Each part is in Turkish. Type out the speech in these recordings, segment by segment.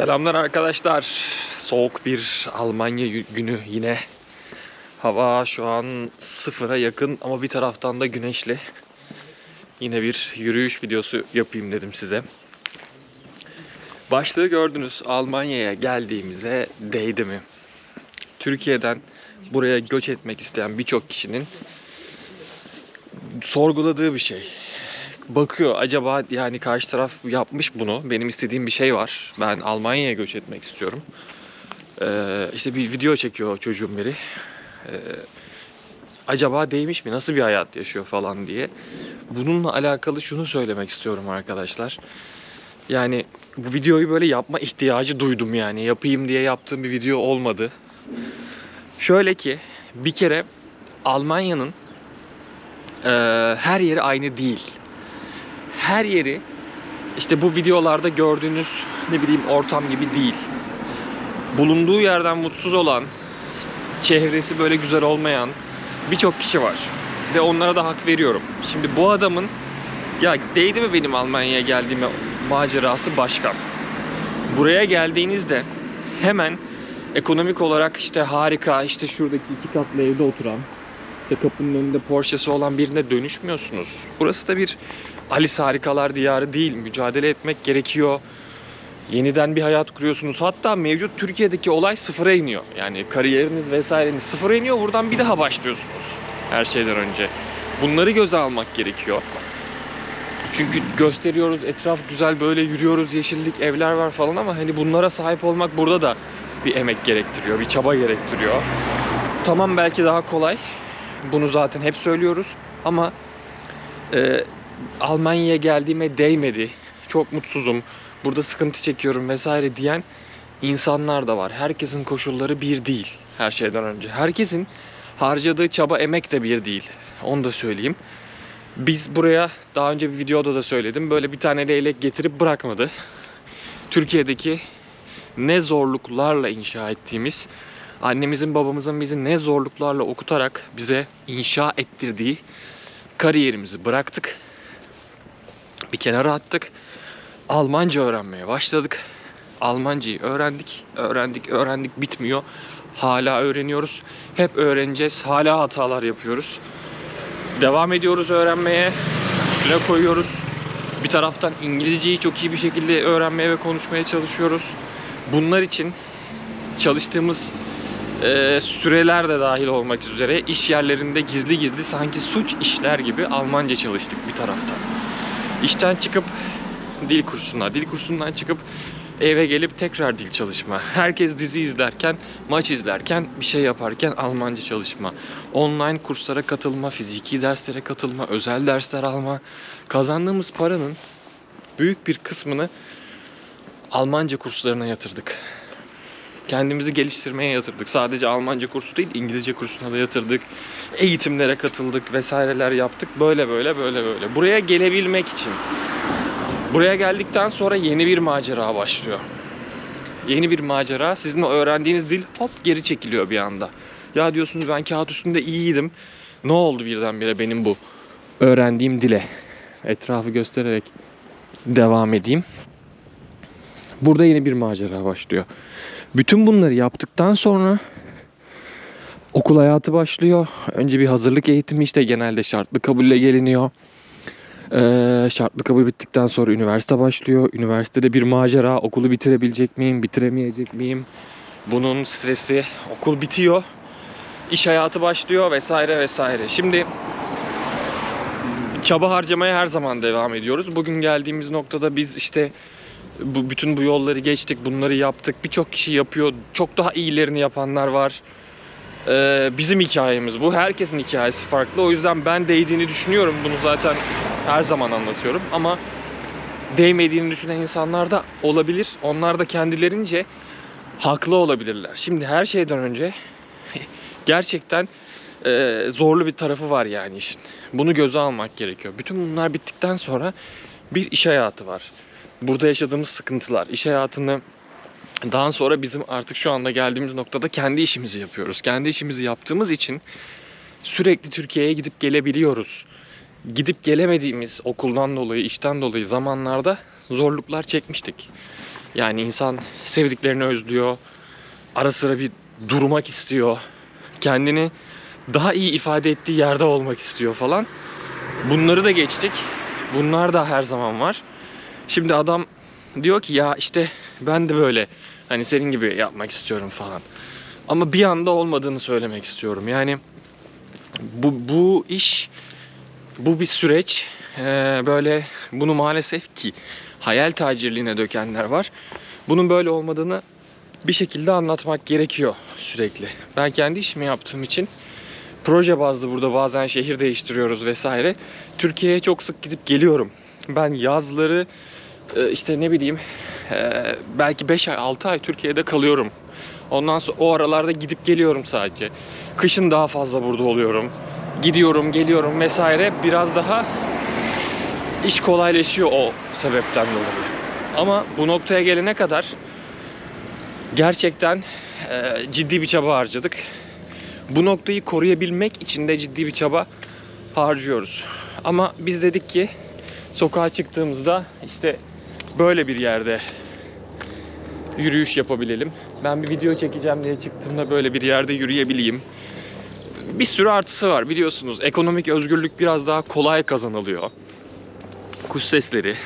Selamlar arkadaşlar. Soğuk bir Almanya günü yine. Hava şu an sıfıra yakın ama bir taraftan da güneşli. Yine bir yürüyüş videosu yapayım dedim size. Başlığı gördünüz. Almanya'ya geldiğimize değdi mi? Türkiye'den buraya göç etmek isteyen birçok kişinin sorguladığı bir şey bakıyor acaba yani karşı taraf yapmış bunu. Benim istediğim bir şey var. Ben Almanya'ya göç etmek istiyorum. Ee, işte bir video çekiyor çocuğum biri. Ee, acaba değmiş mi? Nasıl bir hayat yaşıyor falan diye. Bununla alakalı şunu söylemek istiyorum arkadaşlar. Yani bu videoyu böyle yapma ihtiyacı duydum yani. Yapayım diye yaptığım bir video olmadı. Şöyle ki bir kere Almanya'nın eee, her yeri aynı değil her yeri işte bu videolarda gördüğünüz ne bileyim ortam gibi değil. Bulunduğu yerden mutsuz olan, çehresi böyle güzel olmayan birçok kişi var. Ve onlara da hak veriyorum. Şimdi bu adamın ya değdi mi benim Almanya'ya geldiğime macerası başka. Buraya geldiğinizde hemen ekonomik olarak işte harika işte şuradaki iki katlı evde oturan işte kapının önünde Porsche'si olan birine dönüşmüyorsunuz. Burası da bir Alice Harikalar Diyarı değil. Mücadele etmek gerekiyor. Yeniden bir hayat kuruyorsunuz. Hatta mevcut Türkiye'deki olay sıfıra iniyor. Yani kariyeriniz vesaireniz sıfıra iniyor. Buradan bir daha başlıyorsunuz her şeyden önce. Bunları göze almak gerekiyor. Çünkü gösteriyoruz etraf güzel böyle yürüyoruz yeşillik evler var falan ama hani bunlara sahip olmak burada da bir emek gerektiriyor, bir çaba gerektiriyor. Tamam belki daha kolay. Bunu zaten hep söylüyoruz ama e, Almanya'ya geldiğime değmedi. Çok mutsuzum. Burada sıkıntı çekiyorum vesaire diyen insanlar da var. Herkesin koşulları bir değil her şeyden önce. Herkesin harcadığı çaba emek de bir değil. Onu da söyleyeyim. Biz buraya daha önce bir videoda da söyledim. Böyle bir tane leylek getirip bırakmadı. Türkiye'deki ne zorluklarla inşa ettiğimiz, annemizin babamızın bizi ne zorluklarla okutarak bize inşa ettirdiği kariyerimizi bıraktık. Bir kenara attık. Almanca öğrenmeye başladık. Almancayı öğrendik, öğrendik, öğrendik bitmiyor. Hala öğreniyoruz. Hep öğreneceğiz. Hala hatalar yapıyoruz. Devam ediyoruz öğrenmeye. Üstüne koyuyoruz. Bir taraftan İngilizceyi çok iyi bir şekilde öğrenmeye ve konuşmaya çalışıyoruz. Bunlar için çalıştığımız e, süreler de dahil olmak üzere iş yerlerinde gizli gizli sanki suç işler gibi Almanca çalıştık bir taraftan. İşten çıkıp dil kursuna, dil kursundan çıkıp eve gelip tekrar dil çalışma. Herkes dizi izlerken, maç izlerken, bir şey yaparken Almanca çalışma. Online kurslara katılma, fiziki derslere katılma, özel dersler alma. Kazandığımız paranın büyük bir kısmını Almanca kurslarına yatırdık. Kendimizi geliştirmeye yatırdık. Sadece Almanca kursu değil, İngilizce kursuna da yatırdık. Eğitimlere katıldık, vesaireler yaptık. Böyle böyle böyle böyle. Buraya gelebilmek için. Buraya geldikten sonra yeni bir macera başlıyor. Yeni bir macera. Sizin öğrendiğiniz dil hop geri çekiliyor bir anda. Ya diyorsunuz ben kağıt üstünde iyiydim. Ne oldu birdenbire benim bu öğrendiğim dile? Etrafı göstererek devam edeyim. Burada yeni bir macera başlıyor. Bütün bunları yaptıktan sonra okul hayatı başlıyor. Önce bir hazırlık eğitimi işte genelde şartlı kabulle geliniyor. Ee, şartlı kabul bittikten sonra üniversite başlıyor. Üniversitede bir macera. Okulu bitirebilecek miyim, bitiremeyecek miyim? Bunun stresi, okul bitiyor. İş hayatı başlıyor vesaire vesaire. Şimdi çaba harcamaya her zaman devam ediyoruz. Bugün geldiğimiz noktada biz işte bu bütün bu yolları geçtik, bunları yaptık. Birçok kişi yapıyor. Çok daha iyilerini yapanlar var. Ee, bizim hikayemiz bu. Herkesin hikayesi farklı. O yüzden ben değdiğini düşünüyorum. Bunu zaten her zaman anlatıyorum. Ama değmediğini düşünen insanlar da olabilir. Onlar da kendilerince haklı olabilirler. Şimdi her şeyden önce gerçekten e, zorlu bir tarafı var yani işin. Bunu göze almak gerekiyor. Bütün bunlar bittikten sonra bir iş hayatı var burada yaşadığımız sıkıntılar, iş hayatını daha sonra bizim artık şu anda geldiğimiz noktada kendi işimizi yapıyoruz. Kendi işimizi yaptığımız için sürekli Türkiye'ye gidip gelebiliyoruz. Gidip gelemediğimiz okuldan dolayı, işten dolayı zamanlarda zorluklar çekmiştik. Yani insan sevdiklerini özlüyor. Ara sıra bir durmak istiyor. Kendini daha iyi ifade ettiği yerde olmak istiyor falan. Bunları da geçtik. Bunlar da her zaman var. Şimdi adam diyor ki ya işte ben de böyle hani senin gibi yapmak istiyorum falan. Ama bir anda olmadığını söylemek istiyorum. Yani bu, bu iş bu bir süreç. Ee, böyle bunu maalesef ki hayal tacirliğine dökenler var. Bunun böyle olmadığını bir şekilde anlatmak gerekiyor sürekli. Ben kendi işimi yaptığım için proje bazlı burada bazen şehir değiştiriyoruz vesaire. Türkiye'ye çok sık gidip geliyorum. Ben yazları işte ne bileyim e, belki 5 ay 6 ay Türkiye'de kalıyorum. Ondan sonra o aralarda gidip geliyorum sadece. Kışın daha fazla burada oluyorum. Gidiyorum, geliyorum vesaire. Biraz daha iş kolaylaşıyor o sebepten dolayı. Ama bu noktaya gelene kadar gerçekten e, ciddi bir çaba harcadık. Bu noktayı koruyabilmek için de ciddi bir çaba harcıyoruz. Ama biz dedik ki sokağa çıktığımızda işte böyle bir yerde yürüyüş yapabilelim. Ben bir video çekeceğim diye çıktığımda böyle bir yerde yürüyebileyim. Bir sürü artısı var biliyorsunuz. Ekonomik özgürlük biraz daha kolay kazanılıyor. Kuş sesleri.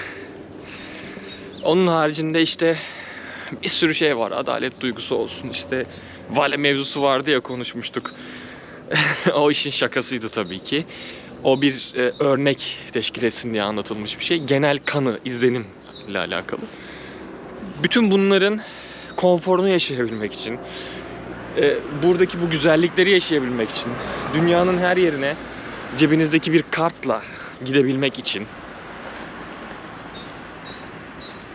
Onun haricinde işte bir sürü şey var. Adalet duygusu olsun. İşte vale mevzusu vardı ya konuşmuştuk. o işin şakasıydı tabii ki. O bir e, örnek teşkil etsin diye anlatılmış bir şey. Genel kanı, izlenim ile alakalı. Bütün bunların konforunu yaşayabilmek için, e, buradaki bu güzellikleri yaşayabilmek için, dünyanın her yerine cebinizdeki bir kartla gidebilmek için,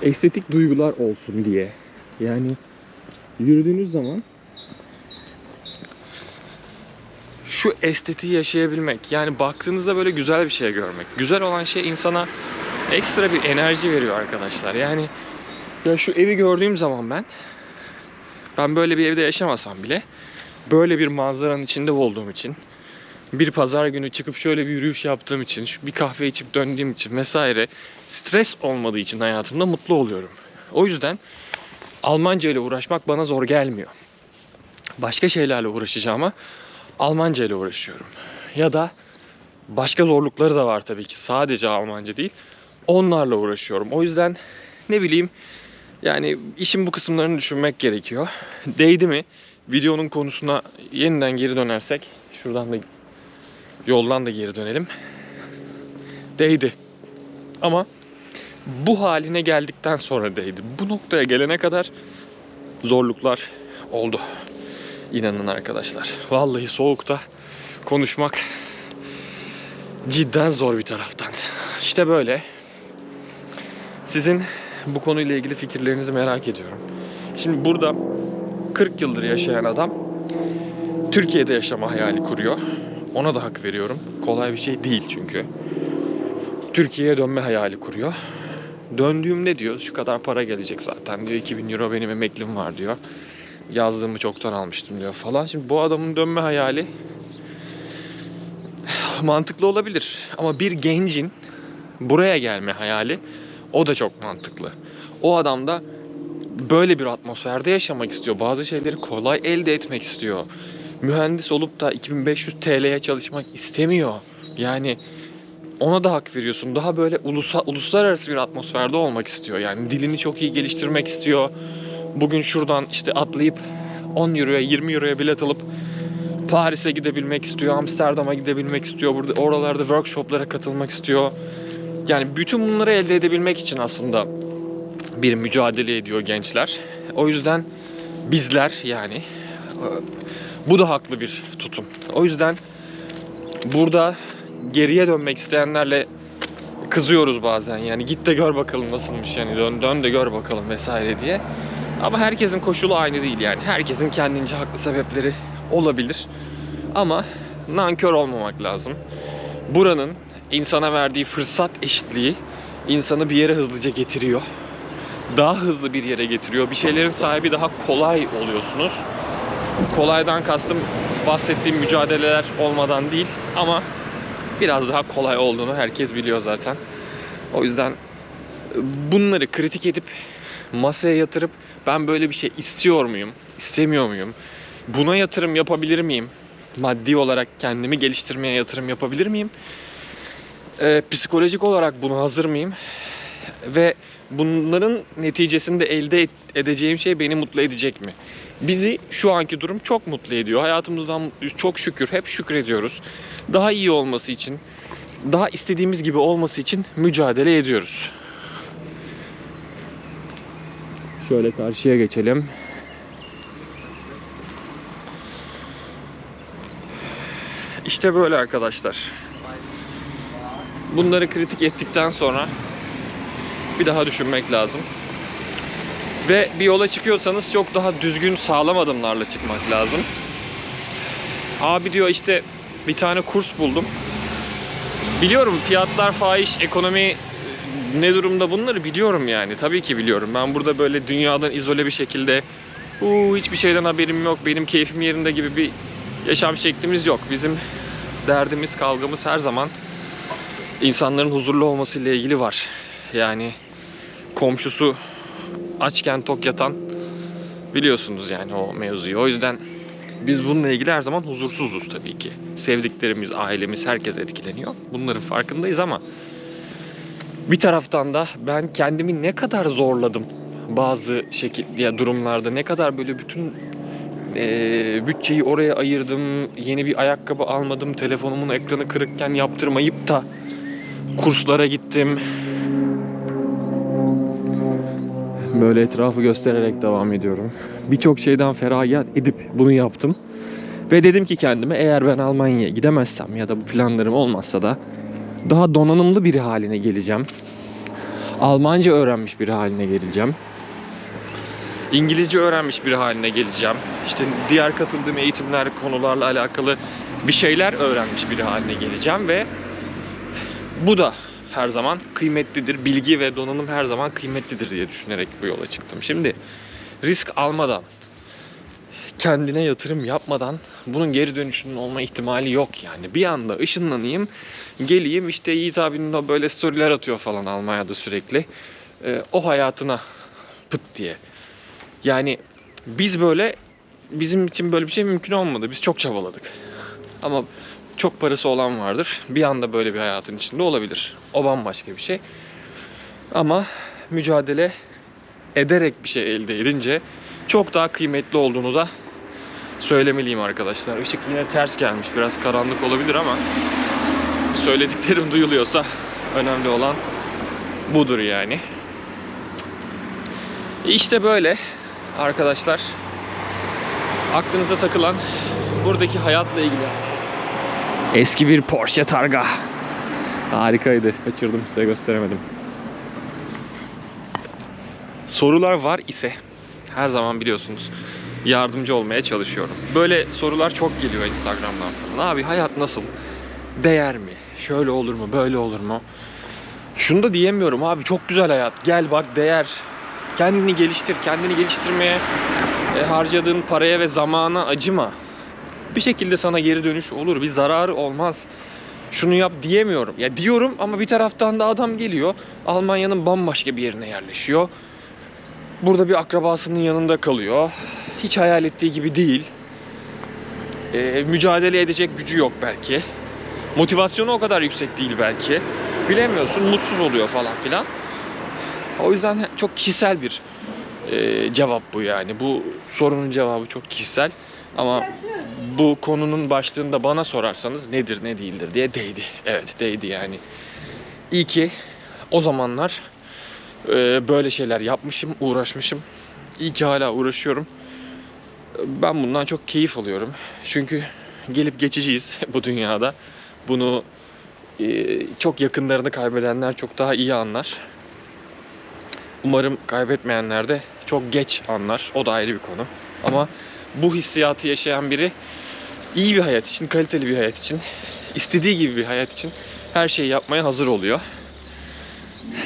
estetik duygular olsun diye. Yani yürüdüğünüz zaman şu estetiği yaşayabilmek. Yani baktığınızda böyle güzel bir şey görmek. Güzel olan şey insana ekstra bir enerji veriyor arkadaşlar. Yani ya şu evi gördüğüm zaman ben ben böyle bir evde yaşamasam bile böyle bir manzaranın içinde olduğum için bir pazar günü çıkıp şöyle bir yürüyüş yaptığım için, şu bir kahve içip döndüğüm için vesaire stres olmadığı için hayatımda mutlu oluyorum. O yüzden Almanca ile uğraşmak bana zor gelmiyor. Başka şeylerle uğraşacağıma Almanca ile uğraşıyorum. Ya da başka zorlukları da var tabii ki. Sadece Almanca değil. Onlarla uğraşıyorum. O yüzden ne bileyim yani işin bu kısımlarını düşünmek gerekiyor. Değdi mi? Videonun konusuna yeniden geri dönersek şuradan da yoldan da geri dönelim. Değdi. Ama bu haline geldikten sonra değdi. Bu noktaya gelene kadar zorluklar oldu. İnanın arkadaşlar. Vallahi soğukta konuşmak cidden zor bir taraftan. İşte böyle. Sizin bu konuyla ilgili fikirlerinizi merak ediyorum. Şimdi burada 40 yıldır yaşayan adam Türkiye'de yaşama hayali kuruyor. Ona da hak veriyorum. Kolay bir şey değil çünkü. Türkiye'ye dönme hayali kuruyor. Döndüğümde diyor şu kadar para gelecek zaten diyor 2000 euro benim emeklim var diyor. Yazdığımı çoktan almıştım diyor falan. Şimdi bu adamın dönme hayali mantıklı olabilir. Ama bir gencin buraya gelme hayali o da çok mantıklı. O adam da böyle bir atmosferde yaşamak istiyor. Bazı şeyleri kolay elde etmek istiyor. Mühendis olup da 2500 TL'ye çalışmak istemiyor. Yani ona da hak veriyorsun. Daha böyle ulusa, uluslararası bir atmosferde olmak istiyor. Yani dilini çok iyi geliştirmek istiyor. Bugün şuradan işte atlayıp 10 euroya 20 euroya bilet alıp Paris'e gidebilmek istiyor, Amsterdam'a gidebilmek istiyor. Burada oralarda workshoplara katılmak istiyor. Yani bütün bunları elde edebilmek için aslında bir mücadele ediyor gençler. O yüzden bizler yani bu da haklı bir tutum. O yüzden burada geriye dönmek isteyenlerle kızıyoruz bazen. Yani git de gör bakalım nasılmış yani dön, dön de gör bakalım vesaire diye. Ama herkesin koşulu aynı değil yani. Herkesin kendince haklı sebepleri olabilir. Ama nankör olmamak lazım. Buranın insana verdiği fırsat eşitliği insanı bir yere hızlıca getiriyor. Daha hızlı bir yere getiriyor. Bir şeylerin sahibi daha kolay oluyorsunuz. Kolaydan kastım bahsettiğim mücadeleler olmadan değil ama biraz daha kolay olduğunu herkes biliyor zaten. O yüzden bunları kritik edip masaya yatırıp ben böyle bir şey istiyor muyum, istemiyor muyum? Buna yatırım yapabilir miyim? Maddi olarak kendimi geliştirmeye yatırım yapabilir miyim? Ee, psikolojik olarak buna hazır mıyım? Ve bunların neticesinde elde edeceğim şey beni mutlu edecek mi? Bizi şu anki durum çok mutlu ediyor. Hayatımızdan. Çok şükür. Hep şükrediyoruz. Daha iyi olması için, daha istediğimiz gibi olması için mücadele ediyoruz. Şöyle karşıya geçelim. İşte böyle arkadaşlar. Bunları kritik ettikten sonra bir daha düşünmek lazım. Ve bir yola çıkıyorsanız çok daha düzgün sağlam adımlarla çıkmak lazım. Abi diyor işte bir tane kurs buldum. Biliyorum fiyatlar fahiş, ekonomi e, ne durumda bunları biliyorum yani. Tabii ki biliyorum. Ben burada böyle dünyadan izole bir şekilde Uuu hiçbir şeyden haberim yok, benim keyfim yerinde gibi bir yaşam şeklimiz yok. Bizim derdimiz, kavgamız her zaman insanların huzurlu olmasıyla ilgili var. Yani komşusu açken tok yatan biliyorsunuz yani o mevzuyu. O yüzden biz bununla ilgili her zaman huzursuzuz tabii ki. Sevdiklerimiz, ailemiz, herkes etkileniyor. Bunların farkındayız ama bir taraftan da ben kendimi ne kadar zorladım bazı şekil ya durumlarda ne kadar böyle bütün eee, bütçeyi oraya ayırdım. Yeni bir ayakkabı almadım. Telefonumun ekranı kırıkken yaptırmayıp da kurslara gittim. Böyle etrafı göstererek devam ediyorum. Birçok şeyden feragat edip bunu yaptım. Ve dedim ki kendime eğer ben Almanya'ya gidemezsem ya da bu planlarım olmazsa da daha donanımlı biri haline geleceğim. Almanca öğrenmiş biri haline geleceğim. İngilizce öğrenmiş biri haline geleceğim. İşte diğer katıldığım eğitimler konularla alakalı bir şeyler öğrenmiş biri haline geleceğim ve bu da her zaman kıymetlidir. Bilgi ve donanım her zaman kıymetlidir diye düşünerek bu yola çıktım. Şimdi risk almadan, kendine yatırım yapmadan bunun geri dönüşünün olma ihtimali yok yani. Bir anda ışınlanayım, geleyim işte Yiğit abinin de böyle storyler atıyor falan Almanya'da sürekli. Ee, o hayatına pıt diye. Yani biz böyle bizim için böyle bir şey mümkün olmadı. Biz çok çabaladık. Ama çok parası olan vardır. Bir anda böyle bir hayatın içinde olabilir. O bambaşka bir şey. Ama mücadele ederek bir şey elde edince çok daha kıymetli olduğunu da söylemeliyim arkadaşlar. Işık yine ters gelmiş. Biraz karanlık olabilir ama söylediklerim duyuluyorsa önemli olan budur yani. İşte böyle arkadaşlar. Aklınıza takılan buradaki hayatla ilgili Eski bir Porsche Targa. Harikaydı. Kaçırdım size gösteremedim. Sorular var ise her zaman biliyorsunuz yardımcı olmaya çalışıyorum. Böyle sorular çok geliyor Instagram'dan. Abi hayat nasıl? Değer mi? Şöyle olur mu? Böyle olur mu? Şunu da diyemiyorum abi çok güzel hayat. Gel bak değer. Kendini geliştir. Kendini geliştirmeye e, harcadığın paraya ve zamana acıma bir şekilde sana geri dönüş olur. Bir zararı olmaz. Şunu yap diyemiyorum. Ya diyorum ama bir taraftan da adam geliyor. Almanya'nın bambaşka bir yerine yerleşiyor. Burada bir akrabasının yanında kalıyor. Hiç hayal ettiği gibi değil. Ee, mücadele edecek gücü yok belki. Motivasyonu o kadar yüksek değil belki. Bilemiyorsun, mutsuz oluyor falan filan. O yüzden çok kişisel bir e, cevap bu yani. Bu sorunun cevabı çok kişisel. Ama bu konunun başlığında bana sorarsanız nedir ne değildir diye değdi. Evet değdi yani. İyi ki o zamanlar e, böyle şeyler yapmışım, uğraşmışım. İyi ki hala uğraşıyorum. Ben bundan çok keyif alıyorum. Çünkü gelip geçiciyiz bu dünyada. Bunu e, çok yakınlarını kaybedenler çok daha iyi anlar. Umarım kaybetmeyenler de çok geç anlar. O da ayrı bir konu. Ama bu hissiyatı yaşayan biri iyi bir hayat için, kaliteli bir hayat için, istediği gibi bir hayat için her şeyi yapmaya hazır oluyor.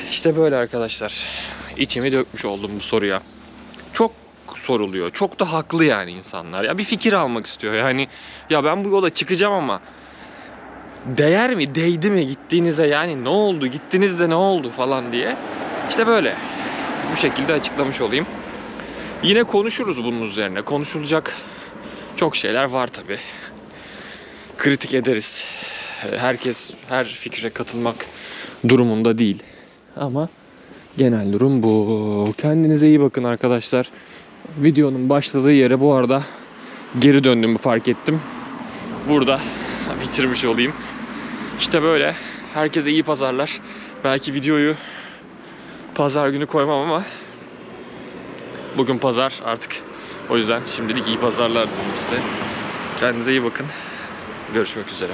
İşte böyle arkadaşlar. İçimi dökmüş oldum bu soruya. Çok soruluyor. Çok da haklı yani insanlar. Ya bir fikir almak istiyor. Yani ya ben bu yola çıkacağım ama değer mi, değdi mi gittiğinize yani ne oldu, gittiniz de ne oldu falan diye. İşte böyle. bu şekilde açıklamış olayım. Yine konuşuruz bunun üzerine. Konuşulacak çok şeyler var tabi. Kritik ederiz. Herkes her fikre katılmak durumunda değil. Ama genel durum bu. Kendinize iyi bakın arkadaşlar. Videonun başladığı yere bu arada geri döndüğümü fark ettim. Burada bitirmiş olayım. İşte böyle. Herkese iyi pazarlar. Belki videoyu pazar günü koymam ama bugün pazar artık. O yüzden şimdilik iyi pazarlar dilerim size. Kendinize iyi bakın. Görüşmek üzere.